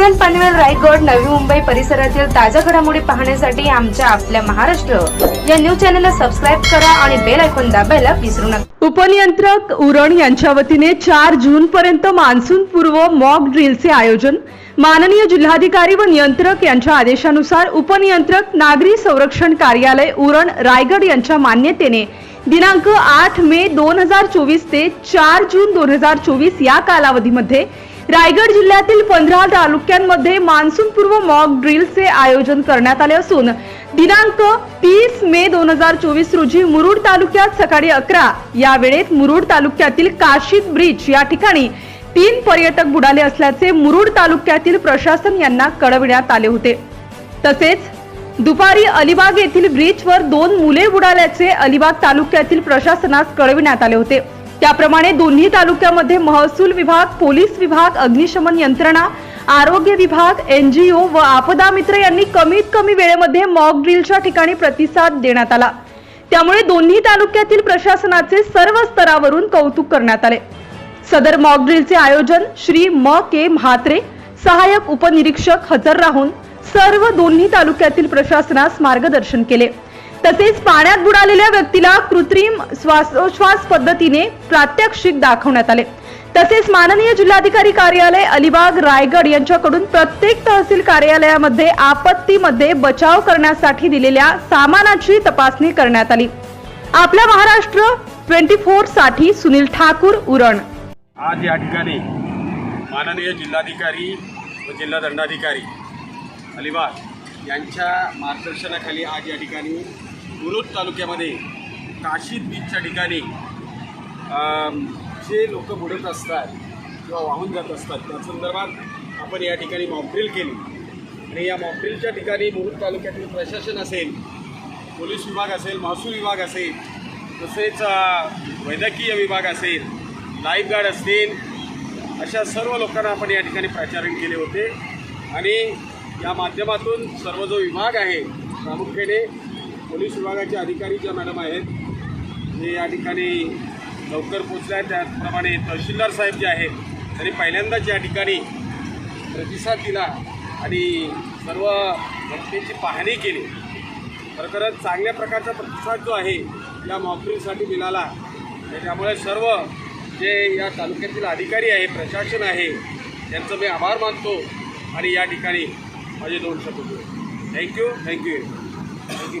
उरण पनवेल रायगड नवी मुंबई परिसरातील ताज्या घडामोडी पाहण्यासाठी आमच्या आपल्या महाराष्ट्र या न्यूज चॅनलला सबस्क्राईब करा आणि बेल ऐकून दाबायला विसरू नका. उपनियंत्रक उरण यांच्या वतीने चार जून पर्यंत मान्सून पूर्व मॉक ड्रिलचे आयोजन माननीय जिल्हाधिकारी व नियंत्रक यांच्या आदेशानुसार उपनियंत्रक नागरी संरक्षण कार्यालय उरण रायगड यांच्या मान्यतेने दिनांक आठ मे दोन हजार चोवीस ते चार जून दोन हजार चोवीस या कालावधीमध्ये रायगड जिल्ह्यातील पंधरा तालुक्यांमध्ये मान्सूनपूर्व मॉक ड्रिलचे आयोजन करण्यात आले असून दिनांक तीस मे दोन हजार चोवीस रोजी मुरुड तालुक्यात सकाळी अकरा या वेळेत मुरुड तालुक्यातील काशीद ब्रिज या ठिकाणी तीन पर्यटक बुडाले असल्याचे मुरुड तालुक्यातील प्रशासन यांना कळविण्यात आले होते. तसेच दुपारी अलिबाग येथील ब्रिजवर दोन मुले बुडाल्याचे अलिबाग तालुक्यातील प्रशासनास कळविण्यात आले होते. त्याप्रमाणे दोन्ही तालुक्यामध्ये महसूल विभाग पोलीस विभाग अग्निशमन यंत्रणा आरोग्य विभाग एनजीओ व आपदा मित्र यांनी कमीत कमी वेळेमध्ये मॉक ड्रिलच्या ठिकाणी प्रतिसाद देण्यात आला. त्यामुळे दोन्ही तालुक्यातील प्रशासनाचे सर्व स्तरावरून कौतुक करण्यात आले. सदर मॉक ड्रिलचे आयोजन श्री म के म्हात्रे सहाय्यक उपनिरीक्षक हजर राहून सर्व दोन्ही तालुक्यातील प्रशासनास मार्गदर्शन केले. तसेच पाण्यात बुडालेल्या व्यक्तीला कृत्रिम श्वासोश्वास पद्धतीने प्रात्यक्षिक दाखवण्यात आले. तसेच माननीय जिल्हाधिकारी कार्यालय अलिबाग रायगड यांच्याकडून प्रत्येक तहसील कार्यालयामध्ये आपत्तीमध्ये बचाव करण्यासाठी दिलेल्या सामानाची तपासणी करण्यात आली. आपला महाराष्ट्र ट्वेंटी फोरसाठी सुनील ठाकूर उरण. आज या ठिकाणी माननीय जिल्हाधिकारी व जिल्हा दंडाधिकारी अलिबाग यांच्या मार्गदर्शनाखाली आज या ठिकाणी मुरुड तालुक्यामध्ये काशीद बीचच्या ठिकाणी जे लोक बुडत असतात किंवा वाहून जात असतात त्या संदर्भात आपण या ठिकाणी मॉकड्रिल केली. आणि या मॉकड्रिलच्या ठिकाणी मुरुड तालुक्यातील प्रशासन असेल पोलीस विभाग असेल महसूल विभाग असेल तसेच वैद्यकीय विभाग असेल लाईफगार्ड असतील अशा सर्व लोकांना आपण या ठिकाणी प्राचारण केले होते. आणि या माध्यमातून सर्व जो विभाग आहे प्रामुख्याने पोलीस विभागाचे अधिकारी ज्या मॅडम आहेत ते या ठिकाणी लवकर पोचले आहेत. त्याचप्रमाणे तहसीलदार साहेब जे आहेत त्यांनी पहिल्यांदाच या ठिकाणी प्रतिसाद दिला आणि सर्व घटनेची पाहणी केली. खरंतर चांगल्या प्रकारचा प्रतिसाद जो आहे या मॉकड्रिलसाठी मिळाला. त्याच्यामुळे सर्व जे या तालुक्यातील अधिकारी आहे प्रशासन आहे त्यांचं मी आभार मानतो आणि या ठिकाणी माझे दोन शब्द thank you thank you thank you